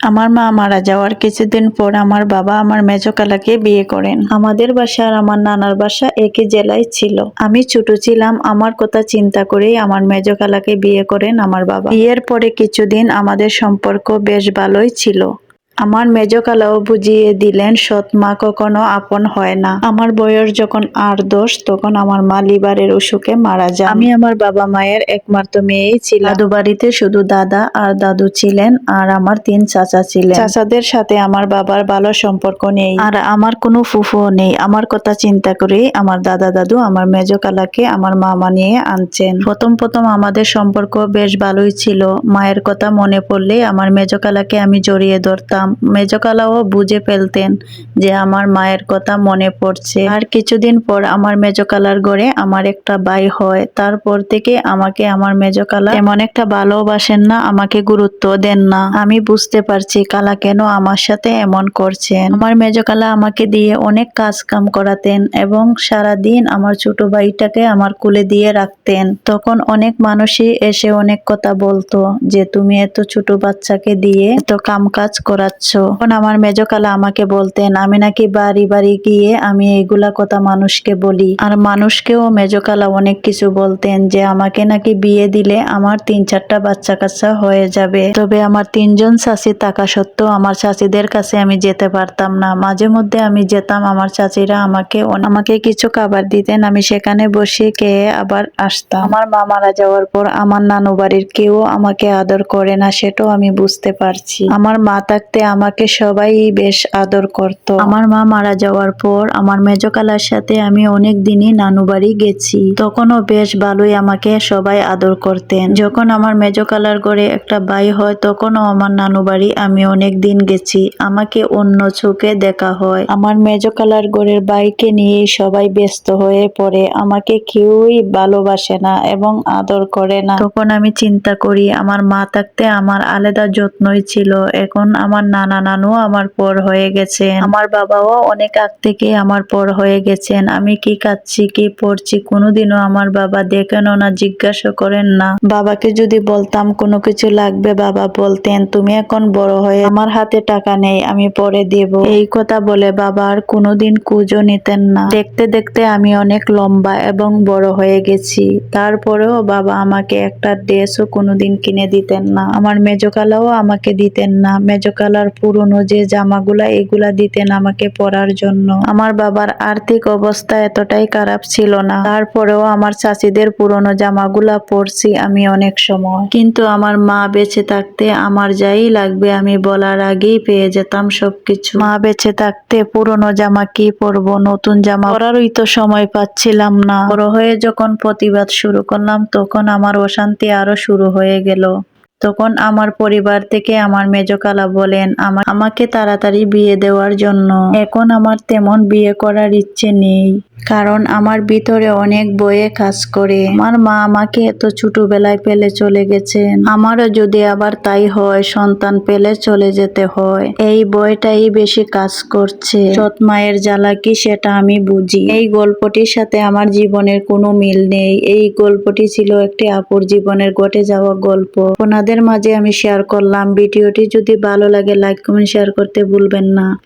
আমার মা মারা যাওয়ার কিছুদিন পর আমার বাবা আমার মেজকালাকে বিয়ে করেন। আমাদের বাসা আর আমার নানার বাসা একই জেলায় ছিল। আমি ছোট ছিলাম, আমার কথা চিন্তা করেই আমার মেজকালাকে বিয়ে করেন আমার বাবা। বিয়ের পরে কিছুদিন আমাদের সম্পর্ক বেশ ভালোই ছিল। আমার মেজ খালাও বুঝিয়ে দিলেন, সৎ মা কখনো আপন হয় না। আমার বয়স যখন আট দোষ তখন আমার মা লিভারের অসুখে মারা যায় আমি আমার বাবা মায়ের একমাত্র মেয়েই ছিলাম। দাদু বাড়িতে শুধু দাদা আর দাদু ছিলেন আর আমার তিন চাচা ছিলেন। চাচাদের সাথে আমার বাবার ভালো সম্পর্ক নেই। আর আমার কোনো ফুফুও নেই। আমার কথা চিন্তা করেই আমার দাদা দাদু আমার মেজ খালাকে আমার মামা নিয়ে আনছেন। প্রথম প্রথম আমাদের সম্পর্ক বেশ ভালোই ছিল। মায়ের কথা মনে পড়লে আমার মেজ খালাকে আমি জড়িয়ে ধরতাম। মেজ খালাও বুঝে ফেলতেন যে আমার মায়ের কথা মনে পড়ছে। আর কিছুদিন পর আমার মেজ খালার ঘরে আমার একটা ভাই হয়। তারপর থেকে আমাকে আমার মেজকালা এমন একটা ভালোবাসেন না, আমাকে গুরুত্ব দেন না। আমি বুঝতে পারছি কালা কেন আমার সাথে এমন করছেন। আমার মেজকালা আমাকে দিয়ে অনেক কাজ কাম করাতেন এবং সারা দিন আমার ছোট ভাইটাকে আমার কুলে দিয়ে রাখতেন। তখন অনেক মানুষই এসে অনেক কথা বলতো যে, তুমি এত ছোট বাচ্চাকে দিয়ে এত কাম কাজ করাচ্ছ তখন আমার মেজ খালা আমাকে বলতেন, আমি নাকি বাড়ি বাড়ি গিয়ে আমি এইগুলা কথা মানুষকে বলি। আর মানুষকেও মেজ খালা অনেক কিছু বলতেন যে, আমাকে নাকি বিয়ে দিলে আমার তিন চারটা বাচ্চা কাচ্চা হয়ে যাবে। তবে আমার তিনজন চাচি থাকা সত্ত্বেও আমার চাচিদের কাছে আমি যেতে পারতাম না। মাঝে মধ্যে আমি যেতাম, আমার চাচিরা আমাকে আমাকে কিছু খাবার দিতেন। আমি সেখানে বসে খেয়ে আবার আসতাম। আমার মা মারা যাওয়ার পর আমার নানু বাড়ির কেউ আমাকে আদর করে না, সেটাও আমি বুঝতে পারছি। আমার মা থাকতে আমাকে সবাই বেশ আদর করত। আমার মা মারা যাওয়ার পর আমার মেজ খালার সাথে আমি অনেক দিনই নানু বাড়ি গেছি। তখনও বেশ ভালোই আমাকে সবাই আদর করতেন। যখন আমার মেজ খালার ঘরে একটা ভাই হয়, তখনও আমার নানু বাড়ি আমি অনেক দিন গেছি। আমাকে অন্য চোখে দেখা হয়। আমার মেজ খালার ঘরের বাইকে নিয়ে সবাই ব্যস্ত হয়ে পড়ে। আমাকে কেউই ভালোবাসে না এবং আদর করে না। তখন আমি চিন্তা করি, আমার মা থাকতে আমার আলাদা যত্নই ছিল। এখন আমার নানা নানু আমার পর হয়ে গেছেন। আমার বাবাও অনেক আগ থেকে আমার পর হয়ে গেছেন। আমি কি কাচ্ছি কি পড়ছি কোনোদিনও আমার বাবা দেখেন না, জিজ্ঞাসা করেন না। বাবাকে যদি বলতাম কোনো কিছু লাগবে, বাবা বলতেন, তুমি এখন বড় হয়ে আমার হাতে টাকা নেই, আমি পরে দেব। এই কথা বলে বাবা আর কোনোদিন কুজো নিতেন না। দেখতে দেখতে আমি অনেক লম্বা এবং বড় হয়ে গেছি। তারপরেও বাবা আমাকে একটা ড্রেসও কোনোদিন কিনে দিতেন না। আমার মেজকালাও আমাকে দিতেন না। মেজকালার পুরনো যে জামাগুলা, এগুলা দিতেন আমাকে পরার জন্য। আমার বাবার আর্থিক অবস্থা এতটাই খারাপ ছিল না। তারপরেও আমার চাচিদের পুরনো জামাগুলা পরছি আমি অনেক সময়। কিন্তু আমার মা বেঁচে থাকতে আমার যাই লাগবে, আমি বলার আগেই পেয়ে যেতাম সবকিছু। মা বেঁচে থাকতে পুরনো জামা কি পরবো? নতুন জামা পরারই তো সময় পাচ্ছিলাম না। বড় হয়ে যখন প্রতিবাদ শুরু করলাম, তখন আমার অশান্তি আরও শুরু হয়ে গেল। তখন আমার পরিবার থেকে আমার মেজকালা বলেন, আমার আমাকে তাড়াতাড়ি বিয়ে দেওয়ার জন্য। এখন আমার তেমন বিয়ে করার ইচ্ছে নেই। কারণ আমার ভিতরে অনেক বয়ে কাজ করে। আমার মা আমাকে এত ছোটবেলায় পেলে চলে গেছেন। আমারও যদি আবার তাই হয়, সন্তান পেলে চলে যেতে হয়। এই বয়টাই বেশি কাজ করছে। সৎ মায়ের জ্বালা কি সেটা আমি বুঝি। এই গল্পটির সাথে আমার জীবনের কোনো মিল নেই। এই গল্পটি ছিল একটি আপুর জীবনের ঘটে যাওয়া গল্প। ওনাদের মাঝে আমি শেয়ার করলাম। ভিডিওটি যদি ভালো লাগে লাইক কমেন্ট শেয়ার করতে ভুলবেন না।